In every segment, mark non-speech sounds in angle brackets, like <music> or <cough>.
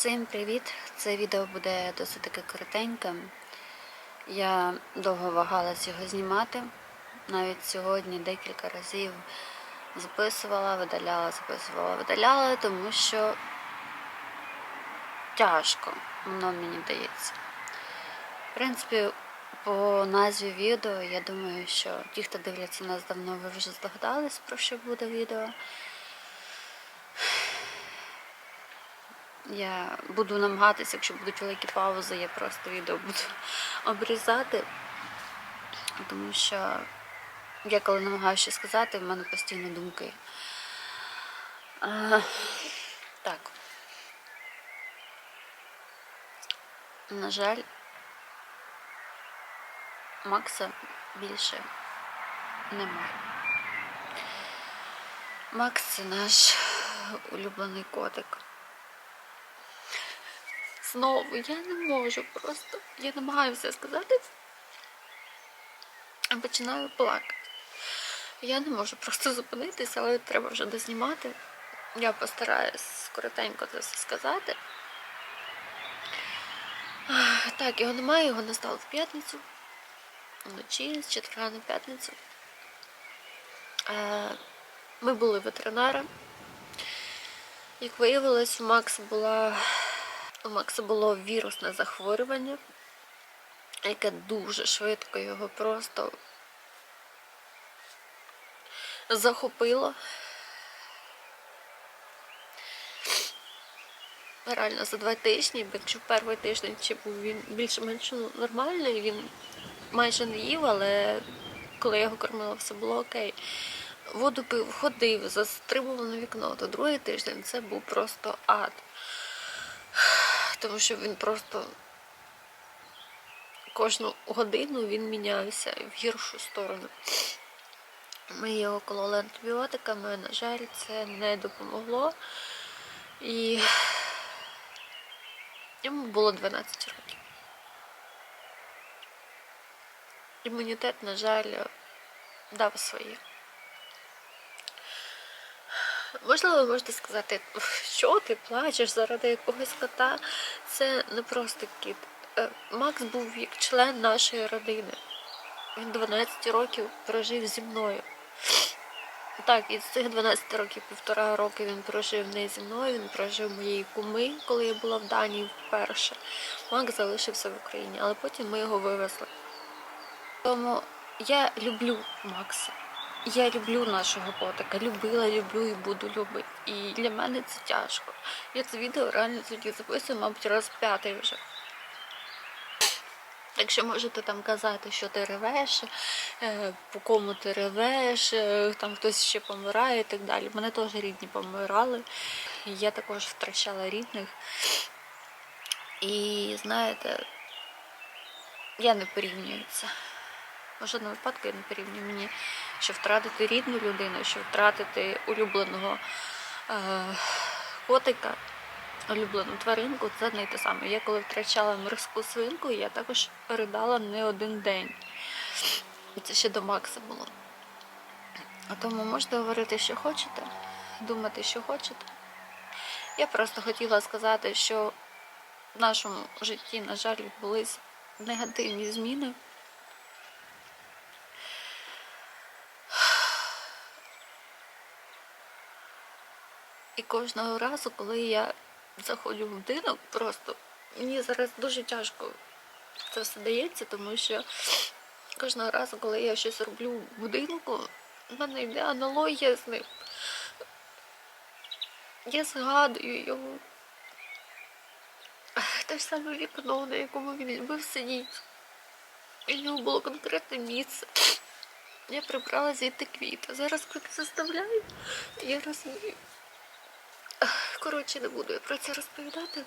Всім привіт! Це відео буде досить таки коротеньким. Я довго вагалась його знімати. Навіть сьогодні декілька разів записувала, видаляла, записувала, видаляла, тому що тяжко, воно мені дається. В принципі, по назві відео, я думаю, що ті, хто дивляться нас давно, ви вже здогадались, про що буде відео. Я буду намагатися, якщо будуть великі паузи, я просто відео буду <laughs> обрізати. Тому що я коли намагаюся сказати, в мене постійно думки. А, так. На жаль, Макса більше немає. Макс це наш <laughs> улюблений котик. Знову я не можу просто. Я намагаюся сказати. Починаю плакати. Я не можу просто зупинитися, але треба вже дознімати. Я постараюсь коротенько це все сказати. Так, його немає, його не стало в п'ятницю. Вночі, з четверга на п'ятницю. Е, Ми були ветеринаром. Як виявилось, у Макса була у Макса було вірусне захворювання, яке дуже швидко його просто захопило. Реально за два тижні, якщо перший тиждень ще був він більш-менш нормальний, він майже не їв, але коли я його кормила, все було окей. Воду пив, ходив, застрибував на вікно, то другий тиждень це був просто ад тому що він просто кожну годину він мінявся в гіршу сторону. Ми його кололи антибіотиками, на жаль, це не допомогло. І йому було 12 років. Імунітет, на жаль, дав своє. Можливо, ви можете сказати, <laughs> що ти плачеш заради якогось кота. Це не просто кіт. Е, Макс був як член нашої родини. Він 12 років прожив зі мною. Так, із цих 12 років, півтора роки він прожив не зі мною, він прожив моєї куми, коли я була в Данії вперше. Макс залишився в Україні, але потім ми його вивезли. Тому я люблю Макса. Я люблю нашого котика, любила, люблю і буду любити. І для мене це тяжко. Я це відео реально тоді записую, мабуть, раз п'ятий вже. Якщо можете там казати, що ти ревеш, е, по кому ти ревеш, е, там хтось ще помирає і так далі. Мене теж рідні помирали. Я також втрачала рідних. І знаєте, я не порівнюю це. В жодному випадку я не порівнюю мені, що втратити рідну людину, що втратити улюбленого е, котика, улюблену тваринку, це не те саме. Я коли втрачала морську свинку, я також ридала не один день. Це ще до Макса було. А тому можете говорити, що хочете, думати, що хочете. Я просто хотіла сказати, що в нашому житті, на жаль, відбулись негативні зміни. І кожного разу, коли я заходжу в будинок, просто мені зараз дуже тяжко це все дається, тому що кожного разу, коли я щось роблю в будинку, в мене йде аналогія з ним. Я згадую його. Те ж саме вікно, на якому він любив сидіти. В нього було конкретне місце. Я прибрала звідти квіти. Зараз коли заставляю, я розумію. Коротше, не буду я про це розповідати.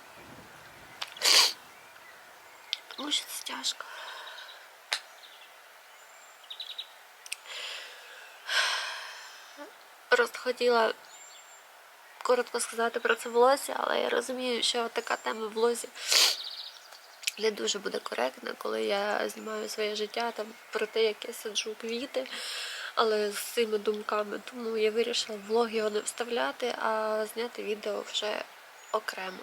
Тому що це тяжко. Просто хотіла коротко сказати про це волосся, але я розумію, що така тема в влозі не дуже буде коректна, коли я знімаю своє життя там про те, як я саджу квіти але з цими думками. Тому я вирішила влог його не вставляти, а зняти відео вже окремо.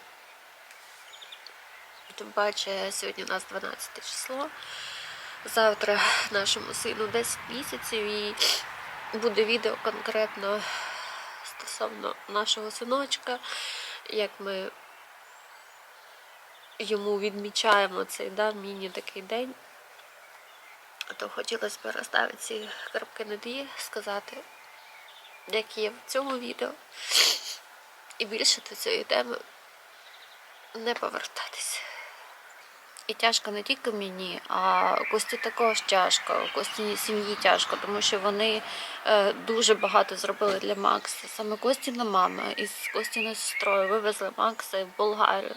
Тим паче, сьогодні у нас 12 число. Завтра нашому сину 10 місяців і буде відео конкретно стосовно нашого синочка, як ми йому відмічаємо цей да, міні такий день. То хотілося б розставити ці крапки над «і», сказати, як є в цьому відео. І більше до цієї теми не повертатися. І тяжко не тільки мені, а Кості також тяжко, Костіній сім'ї тяжко, тому що вони е, дуже багато зробили для Макса. Саме Костіна мама із Костіною сестрою вивезли Макса в Болгарію.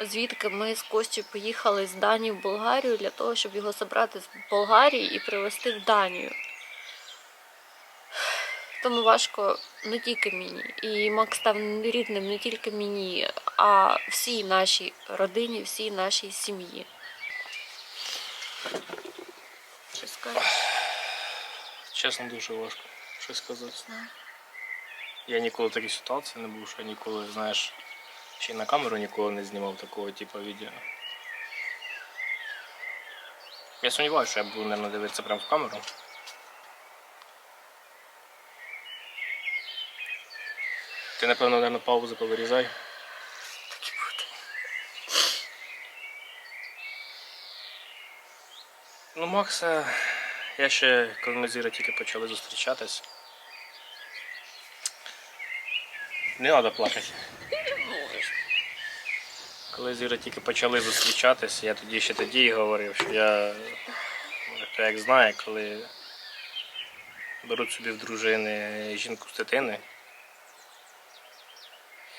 Звідки ми з Костю поїхали з Данії в Болгарію для того, щоб його забрати з Болгарії і привезти в Данію. Тому важко не тільки мені. І Макс став рідним не тільки мені, а всій нашій родині, всій нашій сім'ї. Що скажеш? Чесно, дуже важко щось сказати. Знаю. Я ніколи в такій ситуації не був, що я ніколи, знаєш, ще й на камеру ніколи не знімав такого типу відео. Я сумніваюся, що я буду, мабуть, дивитися прямо в камеру. Ти, напевно, мабуть, паузу повирізай. Ну, Макса, я ще, коли ми з Ірою тільки почали зустрічатись. Не треба плакати. Коли з тільки почали зустрічатись, я тоді ще тоді говорив, що я, може, хто як знає, коли беруть собі в дружини жінку з дитини.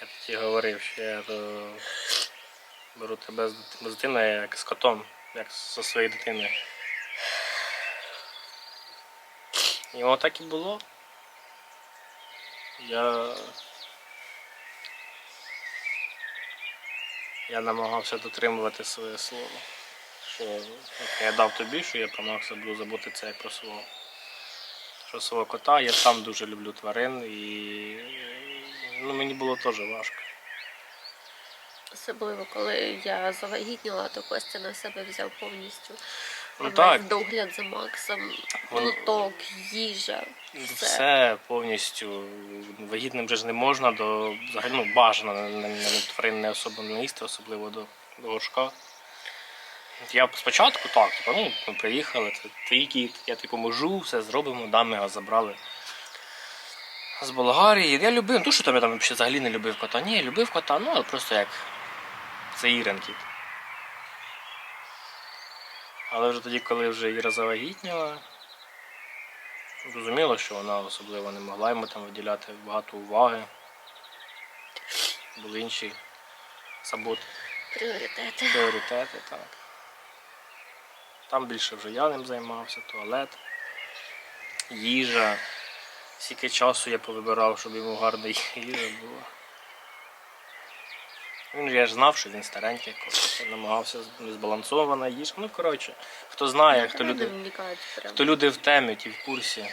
Я тоді говорив, що я то беру тебе з дит- з дитиною як з котом, як зі своєю дитиною. І воно так і було. Я. Я намагався дотримувати своє слово. Що я дав тобі, що я Макса буду забути як про свого. Про свого кота, я сам дуже люблю тварин і ну, мені було теж важко. Особливо, коли я завагітніла, то Костя на себе взяв повністю Ну весь так, догляд за Максом, Вон- їжа, все. все повністю. Вагітним же ж не можна до взагалі ну, бажано на, на, на тварин не особо не їсти, особливо до, до горшка. Я спочатку так, типу, ну, ми приїхали, це твій кіт, я типу можу, все зробимо, да, ми його забрали. З Болгарії. Я любив, ну то, що там я там взагалі не любив кота. Ні, я любив кота, ну але просто як це Ірин кіт. Але вже тоді, коли вже Іра завагітніла, Зрозуміло, що вона особливо не могла йому там виділяти багато уваги. Були інші заботи, Пріоритети. пріоритети, так. Там більше вже я ним займався, туалет, їжа. Скільки часу я повибирав, щоб йому гарна <laughs> їжа була. Він я ж знав, що він старенький, кот, намагався збалансована їжа. Ну, коротше, хто знає, хто люди. Не вникають прямо. То люди в темі, ті в курсі.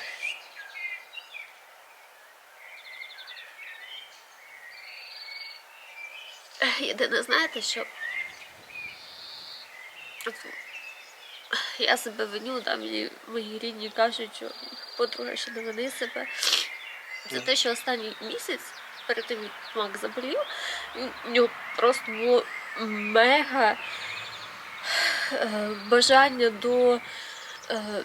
Єдине, знаєте, що от я себе виню, да, мені мої рідні кажуть, що подруга ще не вини себе. За те, що останній місяць перед тим, як Мак заболів, у нього просто було мега е, бажання до. Е,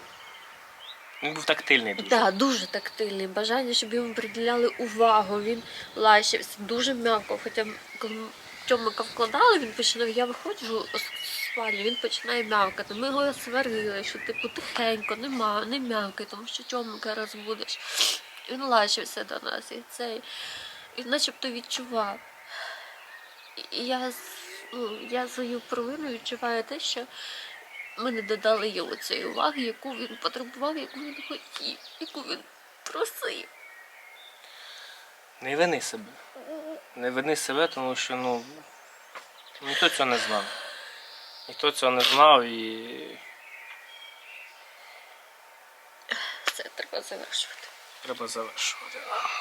Він був тактильний дуже. Да, дуже тактильний. Бажання, щоб йому приділяли увагу. Він лащився дуже м'яко. Хоча коли Тьомика вкладали, він починав, я виходжу з спальні, він починає м'явкати. Ми його сварили, що типу тихенько, нема, не м'явкай, тому що Тьомика розбудеш. Він лащився до нас і цей. Він начебто відчував. І я, ну, я свою провину відчуваю те, що ми не додали йому цієї уваги, яку він потребував, яку він хотів, яку він просив. Не вини себе. Не вини себе, тому що ну, ніхто цього не знав. Ніхто цього не знав і Все, треба завершувати. Треба завершувати.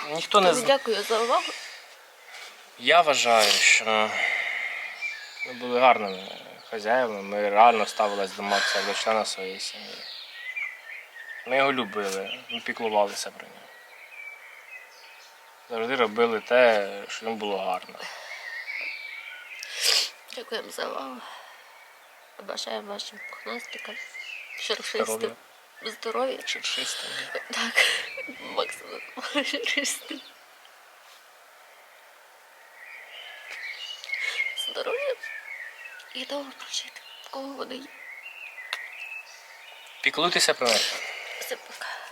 Ніхто не Тобі дякую за увагу. Я вважаю, що ми були гарними хазяївами. Ми реально ставились до Макса як до члена своєї сім'ї. Ми його любили, ми піклувалися про нього. Завжди робили те, що йому було гарно. Дякуємо за увагу. Бажаємо вашим пухнастикам, шершистим Здоров'я. Здоров'я. Шершистим. Так, максимум шершистим. Здоров'я і довго прожити. в Кого вони є. Піклуйтеся про них. Все пока.